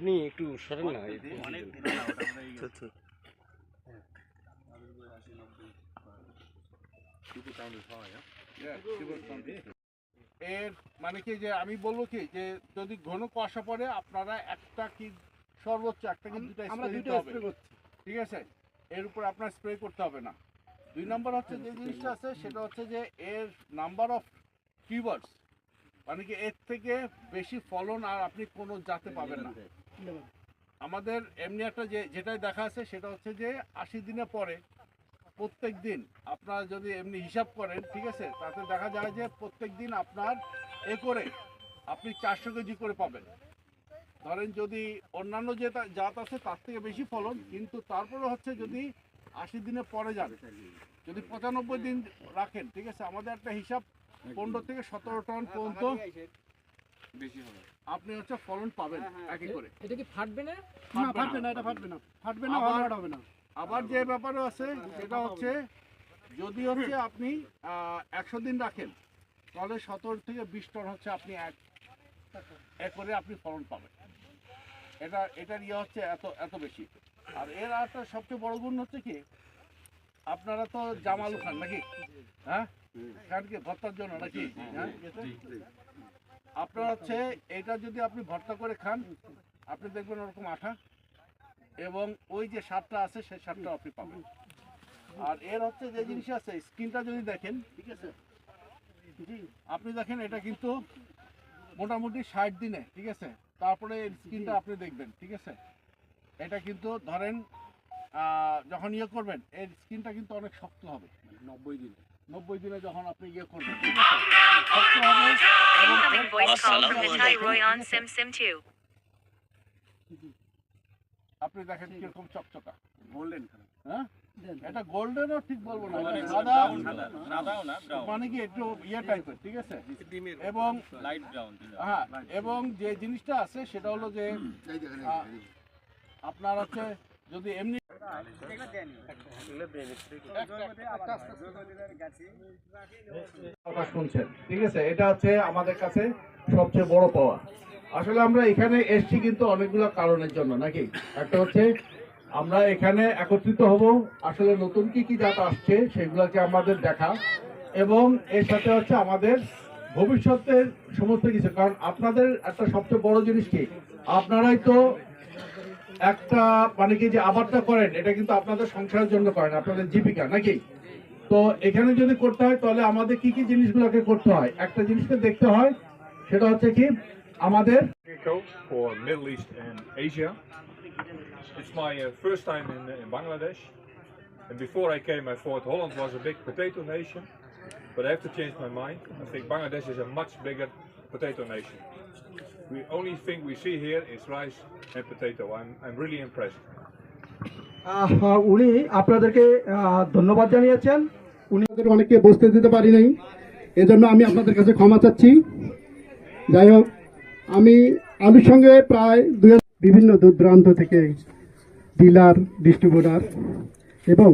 আপনি একটু সরেন না অনেক আচ্ছা, আচ্ছা। এর মানে কি যে আমি বলব কি যে যদি ঘন কুয়াশা পড়ে আপনারা একটা কি সর্বোচ্চ একটা কি দুটা স্প্রে দিতে দুটো হবে। স্প্রে করছি। ঠিক আছে? এর উপর আপনার স্প্রে করতে হবে না। দুই নম্বর হচ্ছে যে জিনিসটা আছে সেটা হচ্ছে যে এর নাম্বার অফ কিওয়ার্ডস মানে কি এর থেকে বেশি ফলন আর আপনি কোনো জাতে পাবেন না। আমাদের এমনি একটা যে, যেটাই দেখা আছে সেটা হচ্ছে যে, আশি দিনে পরে প্রত্যেক দিন আপনারা যদি এমনি হিসাব করেন, ঠিক আছে? তাতে দেখা যায় যে প্রত্যেক দিন আপনার এ করে আপনি চারশো কেজি করে পাবেন। ধরেন যদি অন্যান্য যে জাত আছে তার থেকে বেশি ফলন, কিন্তু তারপরে হচ্ছে যদি আশি দিনে পরে যান, যদি পঁচানব্বই দিন রাখেন, ঠিক আছে? আমাদের একটা হিসাব পনেরো থেকে সতেরো টন পর্যন্ত আপনি হচ্ছে ফলন পাবেন একই করে। এটা কি ফাটবে না? না ফাটবে না। এটা ফাটবে না। ফাটবে না আবার- হবে না। আবার যে ব্যাপারে আছে সেটা হচ্ছে যদি হচ্ছে আপনি একশো দিন রাখেন তাহলে সতেরো থেকে বিশ টন হচ্ছে আপনি এক একরে আপনি ফলন পাবেন। এটা এটার ইয়ে হচ্ছে এত এত বেশি। আর এর একটা সবচেয়ে বড় গুণ হচ্ছে কি আপনারা তো জামালু খান নাকি? হ্যাঁ? খান কি ভর্তার জন্য নাকি? হ্যাঁ? আপনার হচ্ছে এটা যদি আপনি ভর্তা করে খান আপনি দেখবেন ওরকম আঠা। এবং ওই যে স্বাদটা আছে সেই স্বাদটা আপনি পাবেন। আর এর হচ্ছে যে জিনিস আছে স্কিনটা যদি দেখেন ঠিক আছে? আপনি দেখেন এটা কিন্তু মোটামুটি ষাট দিনে ঠিক আছে? তারপরে স্কিনটা আপনি দেখবেন ঠিক আছে? এটা কিন্তু ধরেন যখন ইয়ে করবেন এর স্কিনটা কিন্তু অনেক শক্ত হবে। নব্বই দিনে। নব্বই দিনে যখন আপনি ইয়ে করবেন ঠিক আছে? শক্ত হবে Incoming voice call from Natai Roy on Sim Sim 2. আপনি দেখেন কীরকম চকচকা। গোল্ডেন হ্যাঁ? এটা গোল্ডেনও ঠিক বলব না। মানে সাদা। সাদাও না মানে কি একটু ইয়ে টাইপের ঠিক আছে? এবং লাইট ব্রাউন হ্যাঁ এবং যে জিনিসটা আছে সেটা হলো যে আপনার হচ্ছে যদি এমনি শুনছেন। ঠিক আছে, এটা হচ্ছে আমাদের কাছে সবচেয়ে বড় পাওয়া। আসলে আমরা এখানে এসছি কিন্তু অনেকগুলো কারণের জন্য, নাকি? একটা হচ্ছে, আমরা এখানে একত্রিত হব, আসলে নতুন কি কি জাত আসছে সেগুলোকে আমাদের দেখা, এবং এর সাথে হচ্ছে আমাদের ভবিষ্যতের সমস্ত কিছু, কারণ আপনাদের একটা সবচেয়ে বড় জিনিস কি? আপনারাই তো একটা মানে কি যে আবারটা করেন এটা কিন্তু আপনাদের সংসারের জন্য করেন আপনাদের জীবিকা নাকি তো এখানে যদি করতে হয় তাহলে আমাদের কি কি জিনিসগুলোকে করতে হয় একটা জিনিসকে দেখতে হয় সেটা হচ্ছে কি আমাদের. It's my uh, first time in, uh, in Bangladesh. And before I came, I thought Holland was a big potato nation. But I have to change my mind. I think Bangladesh is a much bigger potato nation. The only thing we see here is rice and potato. I'm, I'm really impressed. উনি আপনাদেরকে ধন্যবাদ জানিয়েছেন উনি অনেককে বসতে দিতে পারি নাই এজন্য আমি আপনাদের কাছে ক্ষমা চাচ্ছি যাই হোক আমি আলুর সঙ্গে প্রায় দু হাজার বিভিন্ন দূর দূরান্ত থেকে ডিলার ডিস্ট্রিবিউটার এবং